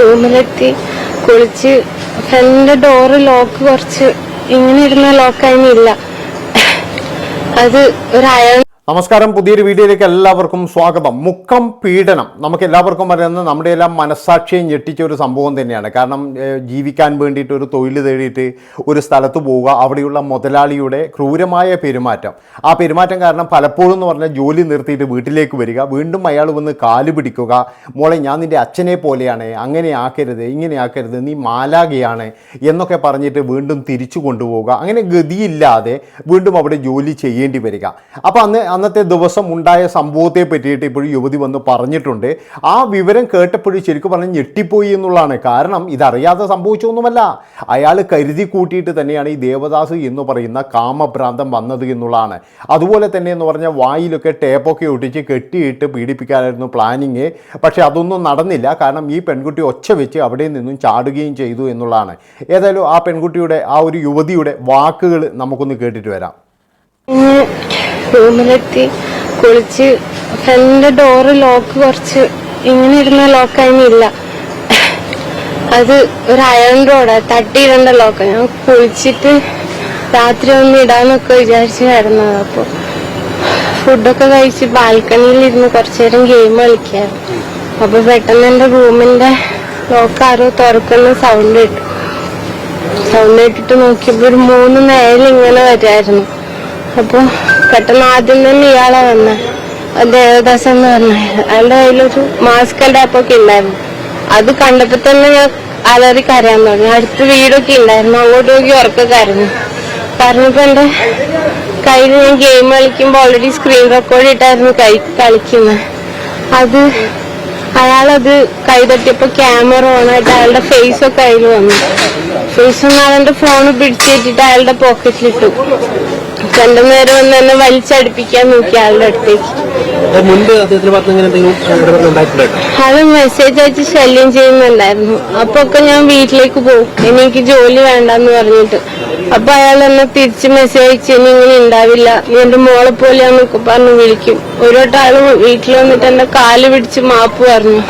റൂമിലെത്തി കുളിച്ച് ഫ്രണ്ടിന്റെ door lock കുറച്ച് ഇങ്ങനെ ഇരുന്ന ലോക്കായിരുന്നില്ല അത് ഒരു അയൺ നമസ്കാരം. പുതിയൊരു വീഡിയോയിലേക്ക് എല്ലാവർക്കും സ്വാഗതം. മുഖം പീഡനം. നമുക്ക് എല്ലാവർക്കും അറിയുന്ന നമ്മുടെ എല്ലാം മനസ്സാക്ഷിയെ ഞെട്ടിച്ച ഒരു സംഭവം തന്നെയാണ്. കാരണം ജീവിക്കാൻ വേണ്ടിയിട്ട് ഒരു തൊഴിൽ തേടിയിട്ട് ഒരു സ്ഥലത്ത് പോവുക അവിടെയുള്ള മുതലാളിയുടെ ക്രൂരമായ പെരുമാറ്റം. ആ പെരുമാറ്റം കാരണം പലപ്പോഴും എന്ന് പറഞ്ഞാൽ ജോലി നിർത്തിയിട്ട് വീട്ടിലേക്ക് വരിക വീണ്ടും അയാൾ വന്ന് കാൽ പിടിക്കുക മോളെ ഞാൻ നിന്റെ അച്ഛനെ പോലെയാണ് അങ്ങനെ ആക്കരുത് ഇങ്ങനെ ആക്കരുത് നീ മാലാകയാണ് എന്നൊക്കെ പറഞ്ഞിട്ട് വീണ്ടും തിരിച്ചു കൊണ്ടുപോവുക. അങ്ങനെ ഗതിയില്ലാതെ വീണ്ടും അവിടെ ജോലി ചെയ്യേണ്ടി വരിക. അപ്പോൾ അന്ന് അന്നത്തെ ദിവസം ഉണ്ടായ സംഭവത്തെ പറ്റിയിട്ട് ഇപ്പോഴും യുവതി വന്ന് പറഞ്ഞിട്ടുണ്ട്. ആ വിവരം കേട്ടപ്പോഴും ശരിക്കും പറഞ്ഞ് ഞെട്ടിപ്പോയി എന്നുള്ളതാണ്. കാരണം ഇതറിയാതെ സംഭവിച്ചൊന്നുമല്ല. അയാൾ കരുതി കൂട്ടിയിട്ട് തന്നെയാണ് ഈ ദേവദാസ് എന്ന് പറയുന്ന കാമഭ്രാന്തം വന്നത് എന്നുള്ളതാണ്. അതുപോലെ തന്നെ എന്ന് പറഞ്ഞാൽ വായിലൊക്കെ ടേപ്പൊക്കെ ഒട്ടിച്ച് കെട്ടിയിട്ട് പീഡിപ്പിക്കാനായിരുന്നു പ്ലാനിങ്. പക്ഷേ അതൊന്നും നടന്നില്ല. കാരണം ഈ പെൺകുട്ടി ഒച്ച വെച്ച് അവിടെ നിന്നും ചാടുകയും ചെയ്തു എന്നുള്ളതാണ്. ഏതായാലും ആ പെൺകുട്ടിയുടെ ആ ഒരു യുവതിയുടെ വാക്കുകൾ നമുക്കൊന്ന് കേട്ടിട്ട് വരാം. റൂമിലെത്തി കുളിച്ച് ഫ്രണ്ടിന്റെ ഡോറ് ലോക്ക് കുറച്ച് ഇങ്ങനെ ഇരുന്ന ലോക്കായിരുന്നില്ല അത് ഒരു അയൺ റോഡാ തട്ടിയിടേണ്ട ലോക്ക ഞാൻ കുളിച്ചിട്ട് രാത്രി ഒന്ന് ഇടാന്നൊക്കെ വിചാരിച്ചു കിടന്നത് അപ്പൊ ഫുഡൊക്കെ കഴിച്ച് ബാൽക്കണിയിൽ ഇരുന്ന് കുറച്ചു നേരം ഗെയിം കളിക്കായിരുന്നു. അപ്പൊ പെട്ടെന്ന് എന്റെ റൂമിന്റെ ലോക്ക് ആരോ തുറക്കുന്ന സൗണ്ട് കിട്ടും. സൗണ്ട് കേട്ടിട്ട് നോക്കിയപ്പോ ഒരു മൂന്ന് നേരം ഇങ്ങനെ വരായിരുന്നു. അപ്പൊ പെട്ടെന്ന് ആദ്യം തന്നെ ഇയാളെ വന്ന ദേവദാസ് എന്ന് പറഞ്ഞ അയാളുടെ കയ്യിലൊരു മാസ്ക് അപ്പൊക്കെ ഉണ്ടായിരുന്നു അത് കണ്ടപ്പോ തന്നെ ഞാൻ അലറി കരയാൻ തുടങ്ങി. അടുത്ത് വീടൊക്കെ ഉണ്ടായിരുന്നു അങ്ങോട്ട് നോക്കി ഉറക്കെ കരഞ്ഞു. പറഞ്ഞപ്പോ എന്റെ കയ്യിൽ ഞാൻ ഗെയിം കളിക്കുമ്പോ ഓൾറെഡി സ്ക്രീൻ റെക്കോർഡ് ഇട്ടായിരുന്നു കൈ കളിക്കുന്നത് അത് അയാളത് കൈ തട്ടിയപ്പോ ക്യാമറ ഓണായിട്ട് അയാളുടെ ഫേസ് ഒക്കെ അതിൽ വന്നു. അയാളുടെ ഫോൺ പിടിച്ചേറ്റിട്ട് അയാളുടെ പോക്കറ്റിലിട്ടു രണ്ടു നേരം ഒന്ന് എന്നെ വലിച്ചടിപ്പിക്കാൻ നോക്കി അയാളുടെ അടുത്തേക്ക്. അത് മുൻപ് മെസ്സേജ് അയച്ച് ശല്യം ചെയ്യുന്നുണ്ടായിരുന്നു. അപ്പൊ ഒക്കെ ഞാൻ വീട്ടിലേക്ക് പോകും. എനിക്ക് ജോലി വേണ്ടെന്ന് പറഞ്ഞിട്ട്. അപ്പൊ അയാൾ എന്നെ തിരിച്ച് മെസ്സേജ് അയച്ച് ഇനി ഇങ്ങനെ ഉണ്ടാവില്ല നീ എന്റെ മോളെ പോലെയാന്നൊക്കെ പറഞ്ഞ് വിളിക്കും. ഒരു വട്ടം ആൾ വീട്ടിൽ വന്നിട്ട് എന്റെ കാൽ പിടിച്ച് മാപ്പ് പറഞ്ഞു.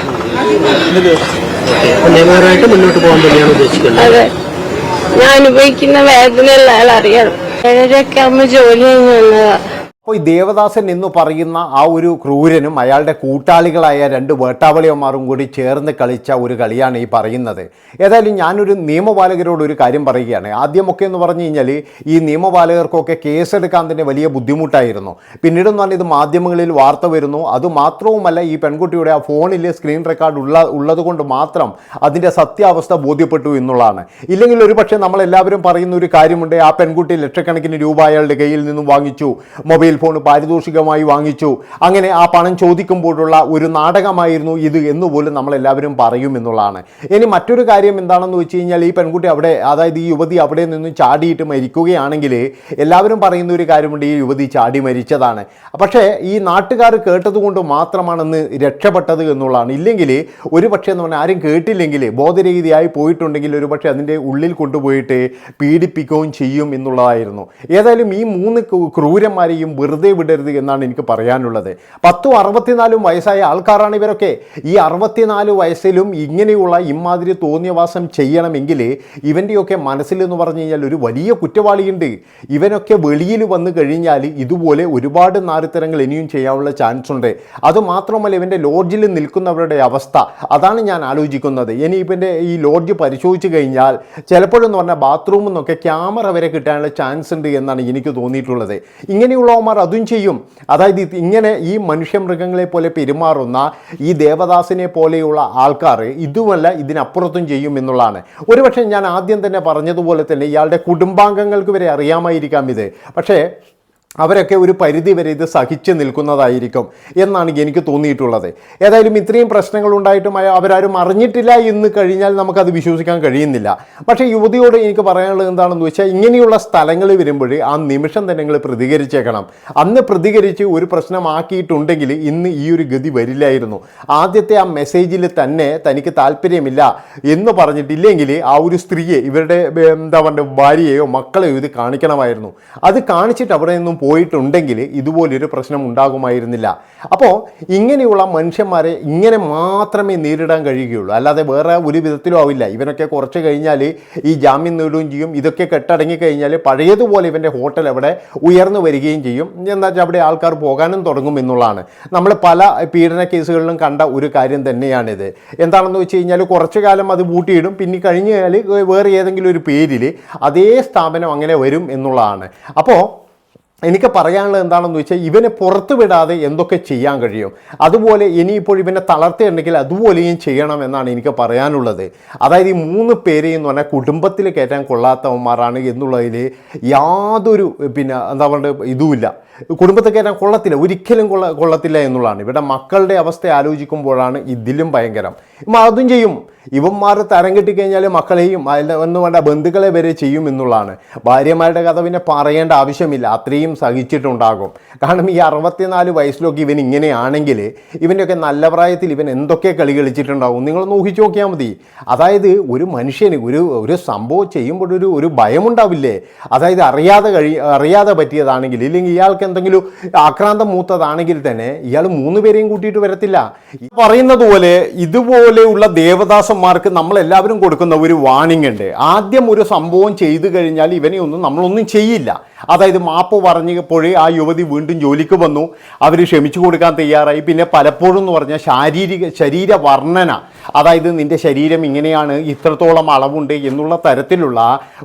നിയമപരമായിട്ട് മുന്നോട്ട് പോകാൻ തന്നെയാണ് ഉദ്ദേശിക്കുന്നത്. ഞാൻ അനുഭവിക്കുന്ന വേദനയല്ല അയാൾ അറിയണം ഏഴരയൊക്കെ ആകുമ്പോ ജോലി കഴിഞ്ഞ് അപ്പോൾ ഈ ദേവദാസൻ എന്ന് പറയുന്ന ആ ഒരു ക്രൂരനും അയാളുടെ കൂട്ടാളികളായ രണ്ട് വേട്ടാവളിയന്മാരും കൂടി ചേർന്ന് കളിച്ച ഒരു കളിയാണ് ഈ പറയുന്നത്. ഏതായാലും ഞാനൊരു നിയമപാലകരോട് ഒരു കാര്യം പറയുകയാണ്. ആദ്യമൊക്കെ എന്ന് പറഞ്ഞു കഴിഞ്ഞാൽ ഈ നിയമപാലകർക്കൊക്കെ കേസെടുക്കാൻ തന്നെ വലിയ ബുദ്ധിമുട്ടായിരുന്നു. പിന്നീടെന്ന് പറഞ്ഞാൽ ഇത് മാധ്യമങ്ങളിൽ വാർത്ത വരുന്നു. അതുമാത്രവുമല്ല ഈ പെൺകുട്ടിയുടെ ആ ഫോണിൽ സ്ക്രീൻ റെക്കോർഡ് ഉള്ള ഉള്ളതുകൊണ്ട് മാത്രം അതിന്റെ സത്യാവസ്ഥ ബോധ്യപ്പെട്ടു എന്നുള്ളതാണ്. ഇല്ലെങ്കിൽ ഒരു പക്ഷേ നമ്മളെല്ലാവരും പറയുന്ന ഒരു കാര്യമുണ്ട്. ആ പെൺകുട്ടി ലക്ഷക്കണക്കിന് രൂപ അയാളുടെ കയ്യിൽ നിന്നും വാങ്ങിച്ചു. മൊബൈൽ ഫോൺ പാരിതോഷികമായി വാങ്ങിച്ചു. അങ്ങനെ ആ പണം ചോദിക്കുമ്പോഴുള്ള ഒരു നാടകമായിരുന്നു ഇത് എന്ന് പോലും നമ്മളെല്ലാവരും പറയും എന്നുള്ളതാണ്. ഇനി മറ്റൊരു കാര്യം എന്താണെന്ന് വെച്ച് കഴിഞ്ഞാൽ ഈ പെൺകുട്ടി അവിടെ അതായത് ഈ യുവതി അവിടെ നിന്നും ചാടിയിട്ട് മരിക്കുകയാണെങ്കിൽ എല്ലാവരും പറയുന്ന ഒരു കാര്യമുണ്ട് ഈ യുവതി ചാടി മരിച്ചതാണ്. പക്ഷേ ഈ നാട്ടുകാർ കേട്ടതുകൊണ്ട് മാത്രമാണെന്ന് രക്ഷപ്പെട്ടത് എന്നുള്ളതാണ്. ഇല്ലെങ്കിൽ ഒരു പക്ഷേ എന്ന് പറഞ്ഞാൽ ആരും കേട്ടില്ലെങ്കിൽ ബോധരഹിതയായി പോയിട്ടുണ്ടെങ്കിൽ ഒരു പക്ഷേ അതിന്റെ ഉള്ളിൽ കൊണ്ടുപോയിട്ട് പീഡിപ്പിക്കുകയും ചെയ്യും എന്നുള്ളതായിരുന്നു. ഏതായാലും ഈ മൂന്ന് ക്രൂ- ക്രൂരന്മാരെയും വെറുതെ വിടരുത് എന്നാണ് എനിക്ക് പറയാനുള്ളത്. പത്തും അറുപത്തിനാലും വയസ്സായ ആൾക്കാരാണ് ഇവരൊക്കെ. ഈ അറുപത്തിനാല് വയസ്സിലും ഇങ്ങനെയുള്ള ഇമാതിരി തോന്നിയവാസം ചെയ്യണമെങ്കിൽ ഇവന്റെയൊക്കെ മനസ്സിൽ എന്ന് പറഞ്ഞു കഴിഞ്ഞാൽ ഒരു വലിയ കുറ്റവാളിയുണ്ട്. ഇവനൊക്കെ വെളിയിൽ വന്നു കഴിഞ്ഞാൽ ഇതുപോലെ ഒരുപാട് നാരിത്തരങ്ങൾ ഇനിയും ചെയ്യാനുള്ള ചാൻസ് ഉണ്ട്. അതുമാത്രമല്ല ഇവന്റെ ലോഡ്ജിൽ നിൽക്കുന്നവരുടെ അവസ്ഥ. അതാണ് ഞാൻ ആലോചിക്കുന്നത്. ഇനി ഇവന്റെ ഈ ലോഡ്ജ് പരിശോധിച്ച് കഴിഞ്ഞാൽ ചിലപ്പോഴെന്ന് പറഞ്ഞാൽ ബാത്റൂമിൽ നിന്നൊക്കെ ക്യാമറ വരെ കിട്ടാനുള്ള ചാൻസ് ഉണ്ട് എന്നാണ് എനിക്ക് തോന്നിയിട്ടുള്ളത്. ഇങ്ങനെയുള്ളവന്മാർ അതും ചെയ്യും. അതായത് ഇങ്ങനെ ഈ മനുഷ്യ മൃഗങ്ങളെ പോലെ പെരുമാറുന്ന ഈ ദേവദാസിനെ പോലെയുള്ള ആൾക്കാർ ഇതുമല്ല ഇതിനപ്പുറത്തും ചെയ്യും എന്നുള്ളതാണ്. ഒരുപക്ഷെ ഞാൻ ആദ്യം തന്നെ പറഞ്ഞതുപോലെ തന്നെ ഇയാളുടെ കുടുംബാംഗങ്ങൾക്ക് വരെ അറിയാമായിരിക്കാം ഇത്. പക്ഷേ അവരൊക്കെ ഒരു പരിധി വരെ ഇത് സഹിച്ചു നിൽക്കുന്നതായിരിക്കും എന്നാണ് എനിക്ക് തോന്നിയിട്ടുള്ളത്. ഏതായാലും ഇത്രയും പ്രശ്നങ്ങൾ ഉണ്ടായിട്ടും അവരാരും അറിഞ്ഞിട്ടില്ല എന്ന് കഴിഞ്ഞാൽ നമുക്കത് വിശ്വസിക്കാൻ കഴിയുന്നില്ല. പക്ഷേ യുവതിയോട് എനിക്ക് പറയാനുള്ളത് എന്താണെന്ന് വെച്ചാൽ ഇങ്ങനെയുള്ള സ്ഥലങ്ങളിൽ വരുമ്പോൾ ആ നിമിഷം തന്നെ നിങ്ങൾ പ്രതികരിച്ചേക്കണം. അന്ന് പ്രതികരിച്ച് ഒരു പ്രശ്നമാക്കിയിട്ടുണ്ടെങ്കിൽ ഇന്ന് ഈ ഒരു ഗതി വരില്ലായിരുന്നു. ആദ്യത്തെ ആ മെസ്സേജിൽ തന്നെ തനിക്ക് താല്പര്യമില്ല എന്ന് പറഞ്ഞിട്ടില്ലെങ്കിൽ ആ ഒരു സ്ത്രീയെ ഇവരുടെ എന്താ പറയുക ഭാര്യയെയോ മക്കളെയോ ഇത് കാണിക്കണമായിരുന്നു. അത് കാണിച്ചിട്ട് അവിടെ നിന്നും പോയിട്ടുണ്ടെങ്കിൽ ഇതുപോലൊരു പ്രശ്നം ഉണ്ടാകുമായിരുന്നില്ല. അപ്പോൾ ഇങ്ങനെയുള്ള മനുഷ്യന്മാരെ ഇങ്ങനെ മാത്രമേ നേരിടാൻ കഴിയുകയുള്ളൂ. അല്ലാതെ വേറെ ഒരു വിധത്തിലും ആവില്ല. ഇവനൊക്കെ കുറച്ച് കഴിഞ്ഞാൽ ഈ ജാമ്യം നേടുകയും ചെയ്യും. ഇതൊക്കെ കെട്ടടങ്ങി കഴിഞ്ഞാൽ പഴയതുപോലെ ഇവന്റെ ഹോട്ടൽ അവിടെ ഉയർന്നു വരികയും ചെയ്യും. എന്താ വെച്ചാൽ അവിടെ ആൾക്കാർ പോകാനും തുടങ്ങും എന്നുള്ളതാണ്. നമ്മൾ പല പീഡന കേസുകളിലും കണ്ട ഒരു കാര്യം തന്നെയാണിത്. എന്താണെന്ന് വെച്ച് കഴിഞ്ഞാൽ കുറച്ച് കാലം അത് പൂട്ടിയിടും. പിന്നെ കഴിഞ്ഞ് കഴിഞ്ഞാൽ വേറെ ഏതെങ്കിലും ഒരു പേരിൽ അതേ സ്ഥാപനം അങ്ങനെ വരും എന്നുള്ളതാണ്. അപ്പോൾ എനിക്ക് പറയാനുള്ളത് എന്താണെന്ന് വെച്ചാൽ ഇവനെ പുറത്ത് വിടാതെ എന്തൊക്കെ ചെയ്യാൻ കഴിയും? അതുപോലെ ഇനിയിപ്പോൾ ഇവനെ തളർത്തിയുണ്ടെങ്കിൽ അതുപോലെയും ചെയ്യണം എന്നാണ് എനിക്ക് പറയാനുള്ളത്. അതായത് ഈ മൂന്ന് പേരെയും എന്ന് പറഞ്ഞാൽ കുടുംബത്തിൽ കയറ്റാൻ കൊള്ളാത്തവന്മാരാണ് എന്നുള്ളതിൽ യാതൊരു പിന്നെ എന്താ പറയുക ഇതുമില്ല. കുടുംബത്തിൽ കയറ്റാൻ കൊള്ളത്തില്ല. ഒരിക്കലും കൊള്ള കൊള്ളത്തില്ല എന്നുള്ളതാണ്. ഇവിടെ മക്കളുടെ അവസ്ഥ ആലോചിക്കുമ്പോഴാണ് ഇതിലും ഭയങ്കരം. അതും ചെയ്യും. ഇവന്മാർ തരം കിട്ടിക്കഴിഞ്ഞാൽ മക്കളെയും ഒന്നും വേണ്ട ബന്ധുക്കളെ വരെ ചെയ്യും എന്നുള്ളതാണ്. ഭാര്യമാരുടെ കഥ പിന്നെ പറയേണ്ട ആവശ്യമില്ല. അത്രയും സഹിച്ചിട്ടുണ്ടാകും. കാരണം ഈ അറുപത്തിനാല് വയസ്സിലൊക്കെ ഇവൻ ഇങ്ങനെയാണെങ്കിൽ ഇവന്റെയൊക്കെ നല്ല പ്രായത്തിൽ ഇവൻ എന്തൊക്കെ കളി കളിച്ചിട്ടുണ്ടാകും നിങ്ങൾ നോക്കിച്ച് നോക്കിയാൽ മതി. അതായത് ഒരു മനുഷ്യന് ഒരു ഒരു സംഭവം ചെയ്യുമ്പോഴൊരു ഒരു ഭയമുണ്ടാവില്ലേ? അതായത് അറിയാതെ കഴി അറിയാതെ പറ്റിയതാണെങ്കിൽ ഇല്ലെങ്കിൽ ഇയാൾക്ക് എന്തെങ്കിലും ആക്രാന്തം മൂത്തതാണെങ്കിൽ തന്നെ ഇയാൾ മൂന്ന് പേരെയും കൂട്ടിയിട്ട് വരത്തില്ല. പറയുന്നത് പോലെ ഇതുപോലെയുള്ള ദേവദാസന്മാർക്ക് നമ്മൾ എല്ലാവരും കൊടുക്കുന്ന ഒരു വാണിംഗ് ഉണ്ട്. ആദ്യം ഒരു സംഭവം ചെയ്തു കഴിഞ്ഞാൽ ഇവനെ ഒന്നും നമ്മളൊന്നും ചെയ്യില്ല. അതായത് മാപ്പ് പറഞ്ഞപ്പോഴേ ആ യുവതി വീണ്ടും ജോലിക്ക് വന്നു. അവർ ക്ഷമിച്ചു കൊടുക്കാൻ തയ്യാറായി. പിന്നെ പലപ്പോഴും എന്ന് പറഞ്ഞാൽ ശാരീരിക ശരീര വർണന അതായത് നിന്റെ ശരീരം ഇങ്ങനെയാണ് ഇത്രത്തോളം അളവുണ്ട് എന്നുള്ള തരത്തിലുള്ള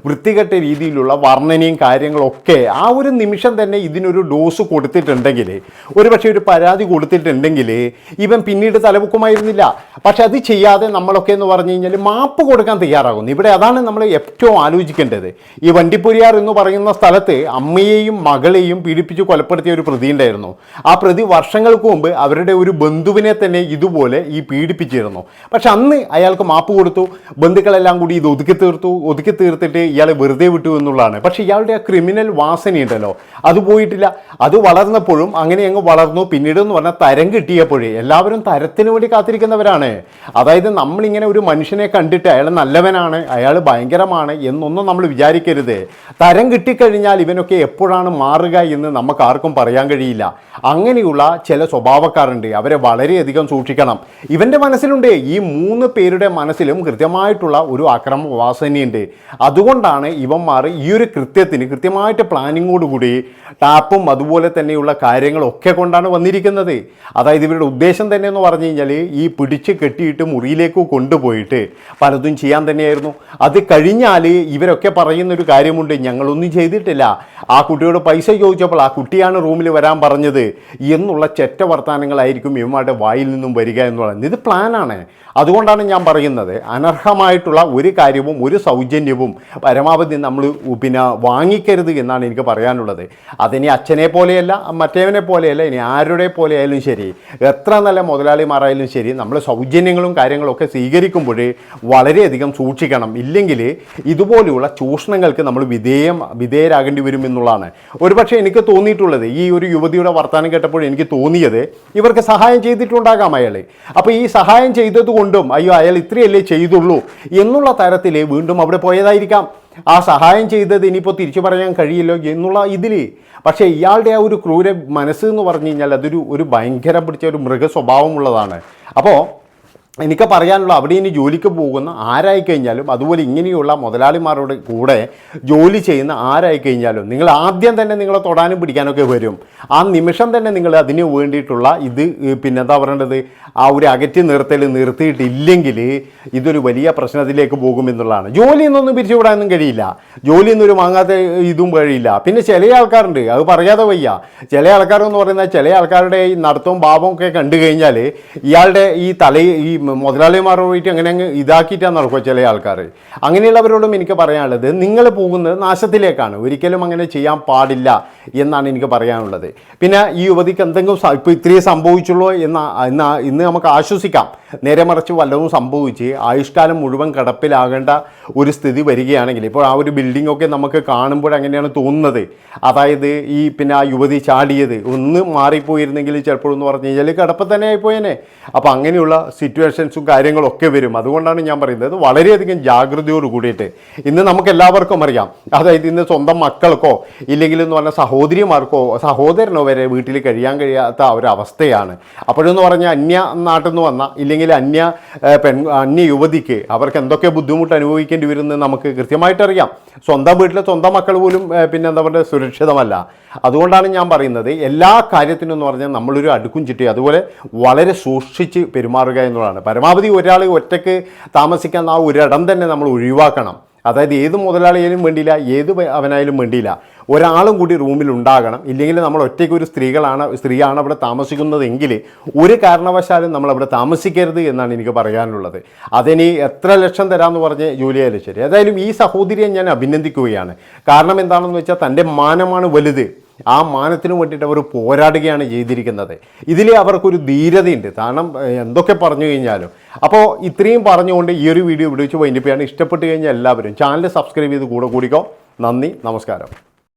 വൃത്തികെട്ട രീതിയിലുള്ള വർണനയും കാര്യങ്ങളൊക്കെ ആ ഒരു നിമിഷം തന്നെ ഇതിനൊരു ഡോസ് കൊടുത്തിട്ടുണ്ടെങ്കിൽ ഒരുപക്ഷെ ഒരു പരാതി കൊടുത്തിട്ടുണ്ടെങ്കിൽ ഇവൻ പിന്നീട് തലമുക്കുമായിരുന്നില്ല പക്ഷെ അത് ചെയ്യാതെ നമ്മളൊക്കെ എന്ന് പറഞ്ഞു കഴിഞ്ഞാൽ മാപ്പ് കൊടുക്കാൻ തയ്യാറാകുന്നു. ഇവിടെ അതാണ് നമ്മൾ ഏറ്റവും ആലോചിക്കേണ്ടത്. ഈ വണ്ടിപ്പുരിയാർ എന്ന് പറയുന്ന സ്ഥലത്ത് അമ്മയെയും മകളെയും പീഡിപ്പിച്ച് കൊലപ്പെടുത്തിയ ഒരു പ്രതി ഉണ്ടായിരുന്നു. ആ പ്രതി വർഷങ്ങൾക്ക് മുമ്പ് അവരുടെ ഒരു ബന്ധുവിനെ തന്നെ ഇതുപോലെ ഈ പീഡിപ്പിച്ചിരുന്നു. പക്ഷെ അന്ന് അയാൾക്ക് മാപ്പ് കൊടുത്തു. ബന്ധുക്കളെല്ലാം കൂടി ഇത് ഒതുക്കി തീർത്തു. ഒതുക്കി തീർത്തിട്ട് ഇയാളെ വെറുതെ വിട്ടു എന്നുള്ളതാണ്. പക്ഷെ ഇയാളുടെ ആ ക്രിമിനൽ വാസനയുണ്ടല്ലോ. അത് പോയിട്ടില്ല. അത് വളർന്നപ്പോഴും അങ്ങനെ അങ്ങ് വളർന്നു. പിന്നീട് എന്ന് പറഞ്ഞാൽ തരം കിട്ടിയപ്പോഴേ എല്ലാവരും തരത്തിന് വേണ്ടി കാത്തിരിക്കുന്നവരാണ്. അതായത് നമ്മളിങ്ങനെ ഒരു മനുഷ്യനെ കണ്ടിട്ട് അയാൾ നല്ലവനാണ് അയാൾ ഭയങ്കരമാണ് എന്നൊന്നും നമ്മൾ വിചാരിക്കരുത്. തരം കിട്ടിക്കഴിഞ്ഞാൽ ഇവനൊക്കെ എപ്പോഴാണ് മാറുക എന്ന് നമുക്ക് ആർക്കും പറയാൻ കഴിയില്ല. അങ്ങനെയുള്ള ചില സ്വഭാവക്കാരുണ്ട്. അവരെ വളരെയധികം സൂക്ഷിക്കണം. ഇവന്റെ മനസ്സിലുണ്ട്. ഈ മൂന്ന് പേരുടെ മനസ്സിലും കൃത്യമായിട്ടുള്ള ഒരു അക്രമ വാസനയുണ്ട്. അതുകൊണ്ടാണ് ഇവന്മാർ ഈ ഒരു കൃത്യത്തിന് കൃത്യമായിട്ട് പ്ലാനിങ്ങോടുകൂടി ടാപ്പും അതുപോലെ തന്നെയുള്ള കാര്യങ്ങളൊക്കെ കൊണ്ടാണ് വന്നിരിക്കുന്നത്. അതായത് ഇവരുടെ ഉദ്ദേശം തന്നെ എന്ന് പറഞ്ഞു കഴിഞ്ഞാൽ ഈ പിടിച്ച് കെട്ടിയിട്ട് മുറിയിലേക്ക് കൊണ്ടുപോയിട്ട് പലതും ചെയ്യാൻ തന്നെയായിരുന്നു. അത് കഴിഞ്ഞാൽ ഇവരൊക്കെ പറയുന്നൊരു കാര്യമുണ്ട്. ഞങ്ങളൊന്നും ചെയ്തിട്ടില്ല. ആ കുട്ടിയോട് പൈസ ചോദിച്ചപ്പോൾ ആ കുട്ടിയാണ് റൂമിൽ വരാൻ പറഞ്ഞത് എന്നുള്ള ചെറ്റ വർത്തമാനങ്ങളായിരിക്കും ഇവന്മാരുടെ വായിൽ നിന്നും വരിക എന്നുള്ളത് ഇത് പ്ലാനാണ്. അതുകൊണ്ടാണ് ഞാൻ പറയുന്നത്. അനർഹമായിട്ടുള്ള ഒരു കാര്യവും ഒരു സൗജന്യവും പരമാവധി നമ്മൾ പിന്നെ വാങ്ങിക്കരുത് എന്നാണ് എനിക്ക് പറയാനുള്ളത്. അതിനി അച്ഛനെ പോലെയല്ല മറ്റേവനെ പോലെയല്ല ഇനി ആരുടെ പോലെയായാലും ശരി എത്ര നല്ല മുതലാളിമാരായാലും ശരി നമ്മൾ സൗജന്യങ്ങളും കാര്യങ്ങളൊക്കെ സ്വീകരിക്കുമ്പോൾ വളരെയധികം സൂക്ഷിക്കണം. ഇല്ലെങ്കിൽ ഇതുപോലെയുള്ള ചൂഷണങ്ങൾക്ക് നമ്മൾ വിധേയം വിധേയരാകേണ്ടി വരും. എന്നുള്ളതാണ് ഒരുപക്ഷെ എനിക്ക് തോന്നിയിട്ടുള്ളത് ഈ ഒരു യുവതിയുടെ വർത്തമാനം കേട്ടപ്പോൾ എനിക്ക് തോന്നിയത് ഇവർക്ക് സഹായം ചെയ്തിട്ടുണ്ടാകാം അയാൾ അപ്പോൾ ഈ സഹായം ചെയ്തതുകൊണ്ടും അയ്യോ അയാൾ ഇത്രയല്ലേ ചെയ്തുള്ളൂ എന്നുള്ള തരത്തിൽ വീണ്ടും അവിടെ പോയതായിരിക്കാം. ആ സഹായം ചെയ്തത് ഇനിയിപ്പോൾ തിരിച്ചു പറയാൻ കഴിയില്ല എന്നുള്ള ഇതിൽ പക്ഷേ ഇയാളുടെ ആ ഒരു ക്രൂര മനസ്സ് എന്ന് പറഞ്ഞു കഴിഞ്ഞാൽ അതൊരു ഒരു ഭയങ്കര പിടിച്ച ഒരു മൃഗ സ്വഭാവമുള്ളതാണ് അപ്പോൾ എനിക്ക് പറയാനുള്ള അവിടെ ഇനി ജോലിക്ക് പോകുന്ന ആരായി കഴിഞ്ഞാലും അതുപോലെ ഇങ്ങനെയുള്ള മുതലാളിമാരുടെ കൂടെ ജോലി ചെയ്യുന്ന ആരായി കഴിഞ്ഞാലും നിങ്ങൾ ആദ്യം തന്നെ നിങ്ങളെ തൊടാനും പിടിക്കാനൊക്കെ വരും. ആ നിമിഷം തന്നെ നിങ്ങൾ അതിന് വേണ്ടിയിട്ടുള്ള ഇത് പിന്നെ എന്താ പറയേണ്ടത്? ആ ഒരു അകറ്റി നിർത്തൽ നിർത്തിയിട്ടില്ലെങ്കിൽ ഇതൊരു വലിയ പ്രശ്നത്തിലേക്ക് പോകുമെന്നുള്ളതാണ് ജോലി എന്നൊന്നും പിരിച്ചുവിടാനൊന്നും കഴിയില്ല. ജോലി എന്നൊരു വാങ്ങാത്ത ഇതും കഴിയില്ല പിന്നെ ചില ആൾക്കാരുണ്ട് അത് പറയാതെ വയ്യ. ചില ആൾക്കാരെന്ന് പറയുന്ന ചില ആൾക്കാരുടെ ഈ നടത്തവും ഭാവവും ഒക്കെ കണ്ടു കഴിഞ്ഞാൽ ഇയാളുടെ ഈ തല ഈ മുതലാളിമാരോട് പോയിട്ട് അങ്ങനെ അങ്ങ് ഇതാക്കിയിട്ടാണ് നടക്കുക ചില ആൾക്കാർ അങ്ങനെയുള്ളവരോടും എനിക്ക് പറയാനുള്ളത് നിങ്ങൾ പോകുന്നത് നാശത്തിലേക്കാണ്. ഒരിക്കലും അങ്ങനെ ചെയ്യാൻ പാടില്ല. എന്നാണ് എനിക്ക് പറയാനുള്ളത്. പിന്നെ ഈ യുവതിക്ക് എന്തെങ്കിലും ഇപ്പോൾ ഇത്രയും സംഭവിച്ചുള്ളൂ എന്ന എന്നാ ഇന്ന് നമുക്ക് ആശ്വസിക്കാം. നേരെ മറിച്ച് വല്ലതും സംഭവിച്ച് ആയുഷ്കാലം മുഴുവൻ കിടപ്പിലാകേണ്ട ഒരു സ്ഥിതി വരികയാണെങ്കിൽ ഇപ്പോൾ ആ ഒരു ബിൽഡിങ്ങൊക്കെ നമുക്ക് കാണുമ്പോൾ അങ്ങനെയാണ് തോന്നുന്നത്? അതായത് ഈ പിന്നെ ആ യുവതി ചാടിയത് ഒന്ന് മാറിപ്പോയിരുന്നെങ്കിൽ ചിലപ്പോൾ എന്ന് പറഞ്ഞു കഴിഞ്ഞാൽ കിടപ്പ് തന്നെ ആയിപ്പോയേനെ. അപ്പോൾ അങ്ങനെയുള്ള സിറ്റുവേഷൻസും കാര്യങ്ങളൊക്കെ വരും. അതുകൊണ്ടാണ് ഞാൻ പറയുന്നത്. വളരെയധികം ജാഗ്രതയോട് കൂടിയിട്ട് ഇന്ന് നമുക്ക് എല്ലാവർക്കും അറിയാം. അതായത് ഇന്ന് സ്വന്തം മക്കൾക്കോ ഇല്ലെങ്കിൽ എന്ന് പറഞ്ഞാൽ സഹോദരിമാർക്കോ സഹോദരനോ വരെ വീട്ടിൽ കഴിയാൻ കഴിയാത്ത ഒരവസ്ഥയാണ് അപ്പോഴെന്ന് പറഞ്ഞാൽ അന്യ നാട്ടിൽ നിന്ന് വന്ന ഇല്ലെങ്കിൽ അന്യ പെൺ അന്യ യുവതിക്ക് അവർക്ക് എന്തൊക്കെ ബുദ്ധിമുട്ട് അനുഭവിക്കേണ്ടി വരുന്നത് നമുക്ക് കൃത്യമായിട്ട് അറിയാം. സ്വന്തം വീട്ടിലെ സ്വന്തം മക്കൾ പോലും പിന്നെ എന്താ പറയുക സുരക്ഷിതമല്ല. അതുകൊണ്ടാണ് ഞാൻ പറയുന്നത് എല്ലാ കാര്യത്തിനും എന്ന് പറഞ്ഞാൽ നമ്മളൊരു അടുക്കും ചിട്ടി അതുപോലെ വളരെ സൂക്ഷിച്ച് പെരുമാറുക എന്നുള്ളതാണ്. പരമാവധി ഒരാൾ ഒറ്റയ്ക്ക് താമസിക്കാൻ ആ ഒരിടം തന്നെ നമ്മൾ ഒഴിവാക്കണം. അതായത് ഏത് മുതലാളിയായാലും വേണ്ടിയില്ല ഏത് അവനായാലും വേണ്ടിയില്ല ഒരാളും കൂടി റൂമിൽ ഉണ്ടാകണം. ഇല്ലെങ്കിൽ നമ്മൾ ഒറ്റയ്ക്ക് ഒരു സ്ത്രീകളാണ് സ്ത്രീയാണ് അവിടെ താമസിക്കുന്നതെങ്കിൽ ഒരു കാരണവശാലും നമ്മൾ അവിടെ താമസിക്കരുത് എന്നാണ് എനിക്ക് പറയാനുള്ളത്. അതിനി എത്ര ലക്ഷം തരാമെന്ന് പറഞ്ഞ് ജൂലിയായാലും ശരി. ഏതായാലും ഈ സഹോദരിയെ ഞാൻ അഭിനന്ദിക്കുകയാണ്. കാരണം എന്താണെന്ന് വെച്ചാൽ തന്റെ മാനമാണ് വലുത്. ആ മാനത്തിനു വേണ്ടിയിട്ട് അവർ പോരാടുകയാണ് ചെയ്തിരിക്കുന്നത്. ഇതിൽ അവർക്കൊരു ധീരതയുണ്ട്. കാരണം എന്തൊക്കെ പറഞ്ഞു കഴിഞ്ഞാലും. അപ്പോൾ ഇത്രയും പറഞ്ഞുകൊണ്ട് ഈ ഒരു വീഡിയോ ഇവിടെ വെച്ച് വൈൻഡപ്പ് ഇഷ്ടപ്പെട്ടു ഇഷ്ടപ്പെട്ട് കഴിഞ്ഞാൽ എല്ലാവരും ചാനൽ സബ്സ്ക്രൈബ് ചെയ്ത് കൂടെ കൂടിക്കോ. നന്ദി നമസ്കാരം.